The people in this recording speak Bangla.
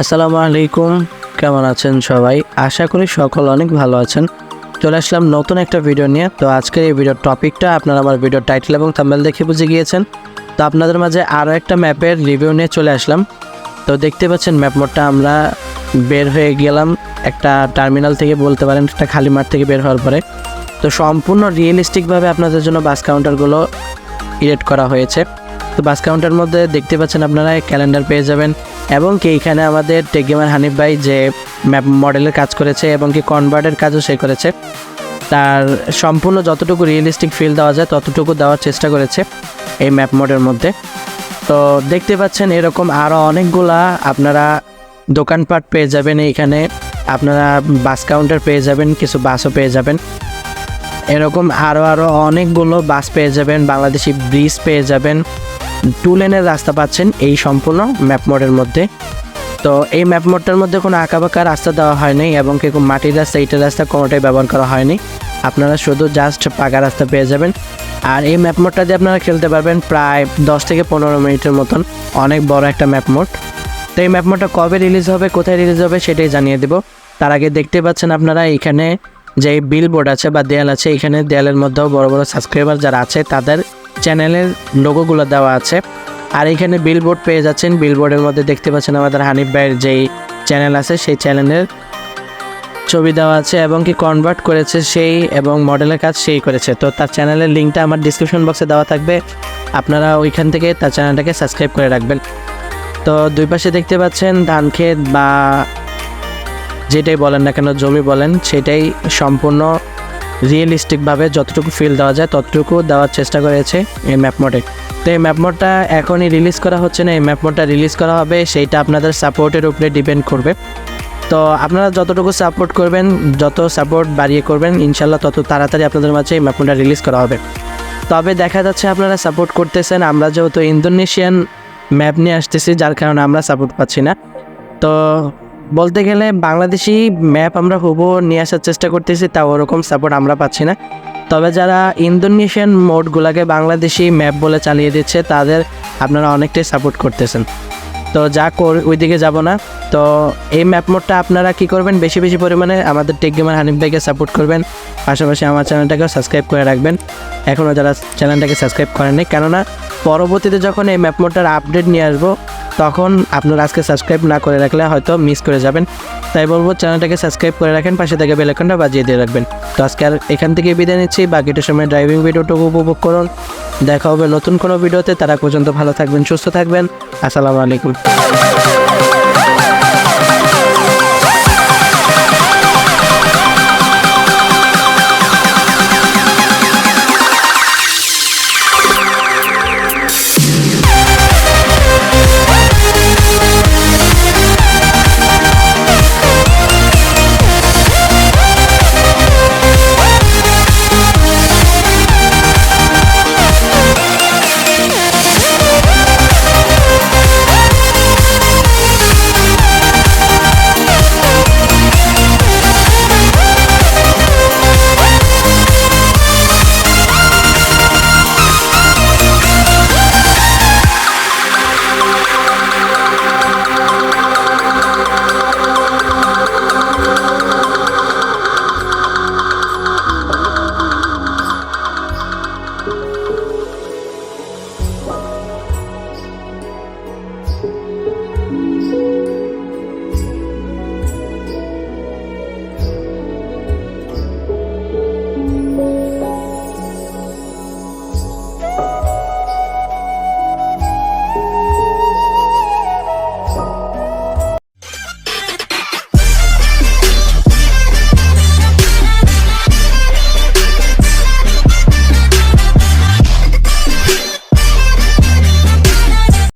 আসসালামু আলাইকুম, কেমন আছেন সবাই? আশা করি সকল অনেক ভালো আছেন। চলে আসলাম নতুন একটা ভিডিও নিয়ে। তো আজকের এই ভিডিওর টপিকটা আপনারা আমার ভিডিও টাইটেল এবং থাম্বেল দেখে বুঝে গিয়েছেন। তো আপনাদের মাঝে আরও একটা ম্যাপের রিভিউ নিয়ে চলে আসলাম। তো দেখতে পাচ্ছেন ম্যাপ মোডটা আমরা বের হয়ে গেলাম একটা টার্মিনাল থেকে, বলতে পারেন একটা খালি মাঠ থেকে বের হওয়ার পরে। তো সম্পূর্ণ রিয়েলিস্টিকভাবে আপনাদের জন্য বাস কাউন্টারগুলো ক্রিয়েট করা হয়েছে। তো বাস কাউন্টার মধ্যে দেখতে পাচ্ছেন আপনারা ক্যালেন্ডার পেয়ে যাবেন। এবং কি এখানে আমাদের টেক গেমার হানিফ ভাই যে ম্যাপ মডেলের কাজ করেছে এবং কি কনভার্টের কাজও সে করেছে, তার সম্পূর্ণ যতটুকু রিয়েলিস্টিক ফিল দেওয়া যায় ততটুকু দেওয়ার চেষ্টা করেছে এই ম্যাপ মোডের মধ্যে। তো দেখতে পাচ্ছেন এরকম আরও অনেকগুলা আপনারা দোকানপাট পেয়ে যাবেন এইখানে আপনারা বাস কাউন্টার পেয়ে যাবেন, কিছু বাসও পেয়ে যাবেন। এরকম আরও আরও অনেকগুলো বাস পেয়ে যাবেন, বাংলাদেশি ব্রিজ পেয়ে যাবেন টু লেনের রাস্তা পাচ্ছেন এই সম্পূর্ণ ম্যাপ মোডের মধ্যে। তো এই ম্যাপ মোডটার মধ্যে কোনো আঁকাবাঁকা রাস্তা দেওয়া হয়নি এবং কেউ মাটির রাস্তা, ইটের রাস্তা কোনোটাই ব্যবহার করা হয়নি। আপনারা শুধু জাস্ট পাকা রাস্তা পেয়ে যাবেন। আর এই ম্যাপ মোডটা দিয়ে আপনারা খেলতে পারবেন প্রায় দশ থেকে পনেরো মিনিটের মতন। অনেক বড় একটা ম্যাপ মোড। তো এই ম্যাপ মোডটা কবে রিলিজ হবে, কোথায় রিলিজ হবে সেটাই জানিয়ে দেব। তার আগে দেখতে পাচ্ছেন আপনারা এখানে যে বিল বোর্ড আছে বা দেয়াল আছে, এখানে দেয়ালের মধ্যেও বড় বড় সাবস্ক্রাইবার যারা আছে, তাদের চ্যানেলের লোগোগুলো দেওয়া আছে। আর এখানে বিলবোর্ড পেয়ে যাচ্ছেন। বিলবোর্ডের মধ্যে দেখতে পাচ্ছেন আমাদের হানিফ ভাইয়ের যেই চ্যানেল আছে, সেই চ্যানেলের ছবি দেওয়া আছে এবং কি কনভার্ট করেছে সেই এবং মডেলের কাজ সেই করেছে। তো তার চ্যানেলের লিঙ্কটা আমার ডিসক্রিপশন বক্সে দেওয়া থাকবে। আপনারা ওইখান থেকে তার চ্যানেলটাকে সাবস্ক্রাইব করে রাখবেন। তো দুই পাশে দেখতে পাচ্ছেন ধান ক্ষেত বা যেটাই বলেন না কেন, জমি বলেন, সেটাই সম্পূর্ণ রিয়েলিস্টিকভাবে যতটুকু ফিল দেওয়া যায়, ততটুকু দেওয়ার চেষ্টা করেছে এই ম্যাপ মোডে তো এই ম্যাপ মোডটা এখনই রিলিজ করা হচ্ছে না, এই ম্যাপ মোডটা রিলিজ করা হবে, সেইটা আপনাদের সাপোর্টের উপরে ডিপেন্ড করবে। তো আপনারা যতটুকু সাপোর্ট করবেন, যত সাপোর্ট বাড়িয়ে করবেন ইনশাল্লাহ তত তাড়াতাড়ি আপনাদের মাঝে এই ম্যাপ মোডটা রিলিজ করা হবে। তবে দেখা যাচ্ছে আপনারা সাপোর্ট করতেছেন, আমরা যেহেতু ইন্দোনেশিয়ান ম্যাপ নিয়ে আসতেছি, যার কারণে আমরা সাপোর্ট পাচ্ছি না। তো বলতে গেলে বাংলাদেশি ম্যাপ আমরা হুবহু নিয়ে আসার চেষ্টা করতেছি তা ওরকম সাপোর্ট আমরা পাচ্ছি না। তবে যারা ইন্দোনেশিয়ান মোডগুলোকে বাংলাদেশি ম্যাপ বলে চালিয়ে দিচ্ছে, তাদের আপনারা অনেকটাই সাপোর্ট করতেছেন। তো যা কর, ওইদিকে যাব না। তো এই ম্যাপ মোডটা আপনারা কি করবেন? বেশি বেশি পরিমাণে আমাদের টেক গেমার হানিফ ভাইকে সাপোর্ট করবেন। পাশাপাশি আমার চ্যানেলটাকেও সাবস্ক্রাইব করে রাখবেন। এখনও যারা চ্যানেলটাকে সাবস্ক্রাইব করেননি, কেননা পরবর্তীতে যখন এই ম্যাপ মোডটার আপডেট নিয়ে আসব তখন আপনারা আজকে সাবস্ক্রাইব না করে রাখলে হয়তো মিস করে যাবেন। তাই বলব চ্যানেলটাকে সাবস্ক্রাইব করে রাখেন, পাশে থেকে বেলাইকনটা বাজিয়ে দিয়ে রাখবেন। তো আজকে আর এখান থেকে বিদায় নিচ্ছি। বাকিটা সময় ড্রাইভিং ভিডিওটুকু উপভোগ করুন। দেখা হবে নতুন কোনো ভিডিওতে তারা পর্যন্ত ভালো থাকবেন, সুস্থ থাকবেন। আসসালামু আলাইকুম।